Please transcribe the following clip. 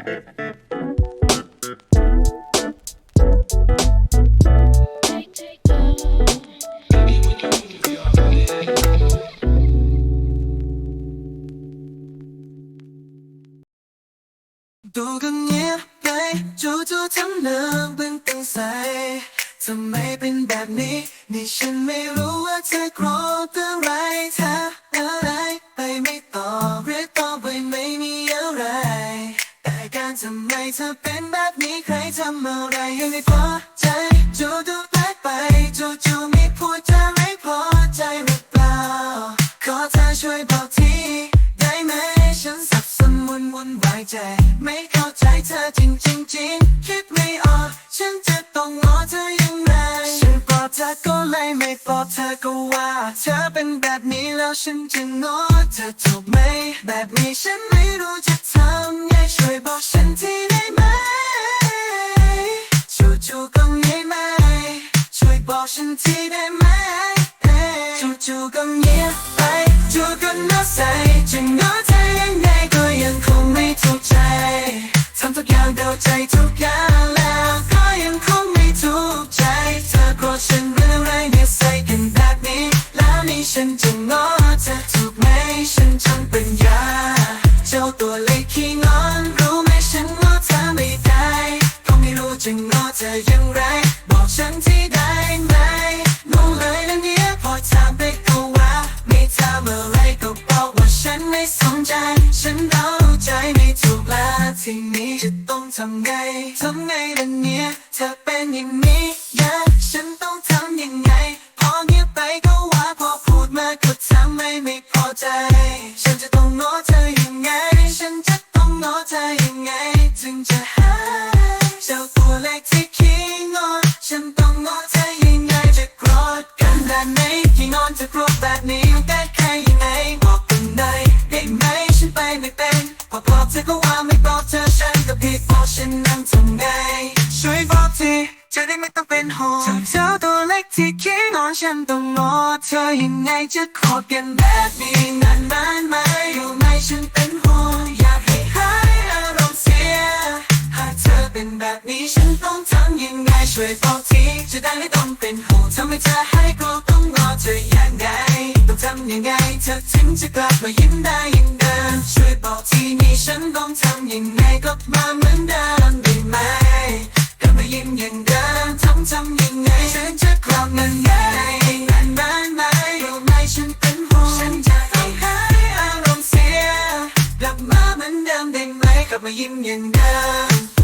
ดูก็เงียบไปจู่ๆทำหน้าเบิ่งตั้งใสทำไมเป็นแบบนี้ นี่ฉันไม่รู้ว่าเธอโกรธอะไรเธอ เป็นแบบนี้ใครทำอะไรให้ไม่พอใจจู่ๆแปลกไปจู่ๆไม่พูดจะไม่พอใจหรือเปล่า ขอเธอช่วยบอกทีได้ไหมฉันสับสนวุ่นวุ่นวายใจ ไม่เข้าใจเธอจริงจริงจริงคิดไม่ออก ฉันจะต้องงอเธอยังไงฉันบอกเธอก็เลยไม่บอกเธอก็ว่า เธอเป็นแบบนี้แล้วฉันจะงอเธอถูกไหม แบบนี้ฉันไม่ ฉันทีได้ไหมจู่ๆก็เงียบไปจู่ก็น่าใสจะง้อเธอยังไงก็ยังคงไม่ถูกใจทำทุกอย่างเดาใจทุกอย่างแล้วก็ยังคงไม่ถูกใจ เธอโกรธฉันเรื่องอะไรเนี่ยใส่กันแบบนี้แล้วนี่ฉันจะง้อเธอถูกไหมฉันจังเป็นยาเจ้าตัวเล็กขี้งอนรู้ไหมฉันง้อเธอไม่ได้ก็ไม่รู้จะง้อเธออย่างไร กแล้วทีนี้จะต้องทำไงทำไงล่ะเนี่ยเธอเป็นอย่างนี้นะฉันต้องทำยังไง พอเงียบไปก็ว่าพอพูดมาก็ทำให้ไม่พอใจ ฉันจะต้องง้อเธอยังไง ฉันจะต้องง้อเธอยังไง ถึงจะหายเจ้าตัวเล็กที่ขี้งอนฉันต้องง้อเธอยังไงจะโกรธกันแบบไหนขี้งอนจะโกรธแบบนี้แก้ไขยังไงบอกกันหน่อยได้ไหมฉันไปไม่เป็น เธอก็ว่าไม่บอกเธอฉันก็ผิดเพราะฉันนั้นทำไงช่วยบอกทีจะได้ไม่ต้องเป็นห่วงเจ้าตัวเล็กที่ขี้งอนฉันต้องงอเธอยังไงจะขอกันแบบนี้นานนานไหมอยู่ไหมฉันเป็นห่วงอยากให้หายอารมณ์เสีย หากเธอเป็นแบบนี้ฉันต้องทำยังไงช่วยบอกทีจะได้ไม่ต้องเป็นห่วงทำให้เธอให้กลัวต้องงอเธอ ยังไงเธอถึงจะกลับมายิ้มได้อยังเดิมช่วยบอกทีนี้ฉันต้องทำยังไงกลับมาเหมือนเดิมได้ไหมกลับมายิ้มอย่างเดิมทำทำยังไงฉันจะกลับมาไงนานนานไหมรู้ไหมฉันเป็นห่วงฉันจะต้องหายอารมณ์เสียกลับมาเหมือนเดิมได้ไหมกลับมายิ้มอย่างเดิม